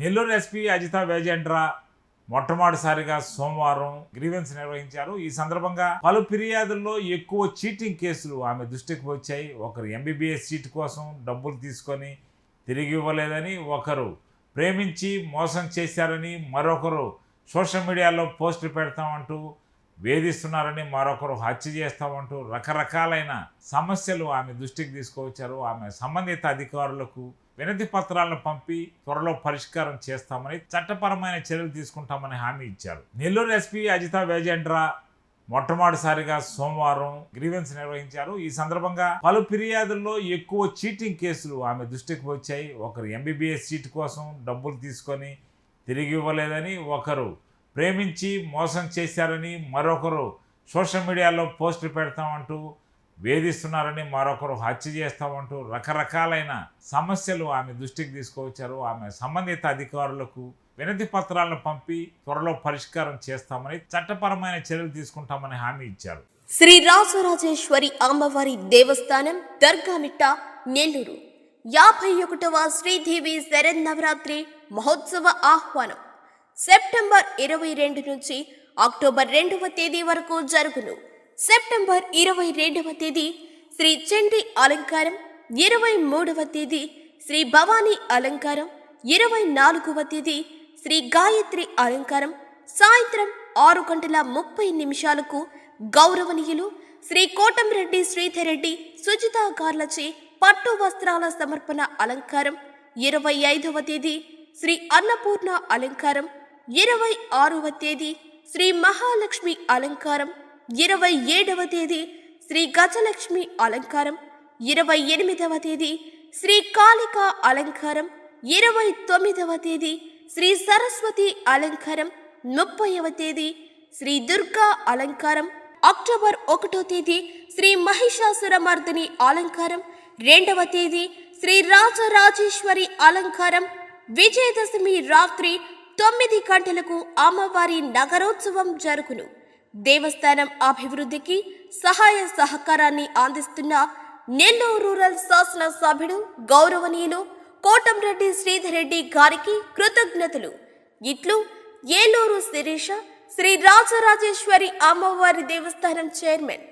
Nellore SP Ajitha వేజెంట్రా మొట్టమొదటిసారిగా సోమవారం grievance నిర్వహించారు. ఈ సందర్భంగా పలు ఫిర్యాదుల్లో ఎక్కువ చీటింగ్ కేసులు ఆమె దృష్టికి వచ్చాయి. ఒకరు ఎంబీబీఎస్ సీట్ కోసం డబ్బులు తీసుకొని తిరిగి ఇవ్వలేదని ఒకరు ప్రేమించి మోసం చేశారని మరొకరు సోషల్ మీడియాలో పోస్టులు పెడతామంటూ వేధిస్తున్నారని మరొకరు హత్య చేస్తామంటూ రకరకాలైన సమస్యలు ఆమె దృష్టికి తీసుకువచ్చారు. ఆమె సంబంధిత అధికారులకు వినతి పత్రాలను పంపి త్వరలో పరిష్కారం చేస్తామని చట్టపరమైన చర్యలు తీసుకుంటామని హామీ ఇచ్చారు. నెల్లూరు ఎస్పీ అజిత వేజెండ్రా మొట్టమొదటిసారిగా సోమవారం గ్రీవెన్స్ నిర్వహించారు. ఈ సందర్భంగా పలు ఫిర్యాదుల్లో ఎక్కువ చీటింగ్ కేసులు ఆమె దృష్టికి వచ్చాయి. ఒకరు ఎంబీబీఎస్ సీట్ కోసం డబ్బులు తీసుకొని తిరిగి ఇవ్వలేదని ఒకరు ప్రేమించి మోసం చేశారని మరొకరు సోషల్ మీడియాలో పోస్టులు పెడతామంటూ వేధిస్తున్నారని మరొకరు హత్య చేస్తామంటూ రకరకాలైన సమస్యలు ఆమె దృష్టికి తీసుకువచ్చారు. ఆమె సంబంధిత అధికారులకు వినతి పత్రాలను పంపి త్వరలో పరిష్కారం చేస్తామని చట్టపరమైన చర్యలు తీసుకుంటామని హామీ ఇచ్చారు. శ్రీ రాజరాజేశ్వరి అమ్మవారి దేవస్థానం దర్గామిట్ట నెల్లూరు. యాభై ఒకటవ శ్రీదేవి శరన్నవరాత్రి మహోత్సవ ఆహ్వానం. సెప్టెంబర్ ఇరవై రెండు నుంచి అక్టోబర్ రెండవ తేదీ వరకు జరుగును. సెప్టెంబర్ ఇరవై రెండవ తేదీ శ్రీ చండి అలంకారం ఇరవై మూడవ తేదీ శ్రీ భవానీ అలంకారం ఇరవై నాలుగవ తేదీ శ్రీ గాయత్రి అలంకారం. సాయంత్రం ఆరు గంటల ముప్పై నిమిషాలకు గౌరవనీయులు శ్రీ కోటంరెడ్డి శ్రీధర్ రెడ్డి సుజితాగార్లచే పట్టు వస్త్రాల సమర్పణ అలంకారం. ఇరవై ఐదవ తేదీ శ్రీ అన్నపూర్ణ అలంకారం. ఇరవై ఆరవ తేదీ శ్రీ మహాలక్ష్మి అలంకారం ఇరవై ఏడవ తేదీ శ్రీ గజలక్ష్మి అలంకారం ఇరవై ఎనిమిదవ తేదీ శ్రీ కాళిక అలంకారం ఇరవై తొమ్మిదవ తేదీ శ్రీ సరస్వతి అలంకారం ముప్పైవ తేదీ శ్రీ దుర్గా అలంకారం అక్టోబర్ ఒకటో తేదీ శ్రీ మహిషాసురమర్దిని అలంకారం రెండవ తేదీ శ్రీ రాజరాజేశ్వరి అలంకారం విజయదశమి రాత్రి తొమ్మిది గంటలకు అమ్మవారి నగరోత్సవం జరుగును. దేవస్థానం అభివృద్ధికి సహాయ సహకారాన్ని అందిస్తున్న నెల్లూరు రూరల్ శాసన సభ్యుడు గౌరవనీయులు కోటంరెడ్డి శ్రీధర్ రెడ్డి గారికి కృతజ్ఞతలు. ఇట్లు ఏలూరు శిరీష శ్రీ రాజరాజేశ్వరి అమ్మవారి దేవస్థానం చైర్మన్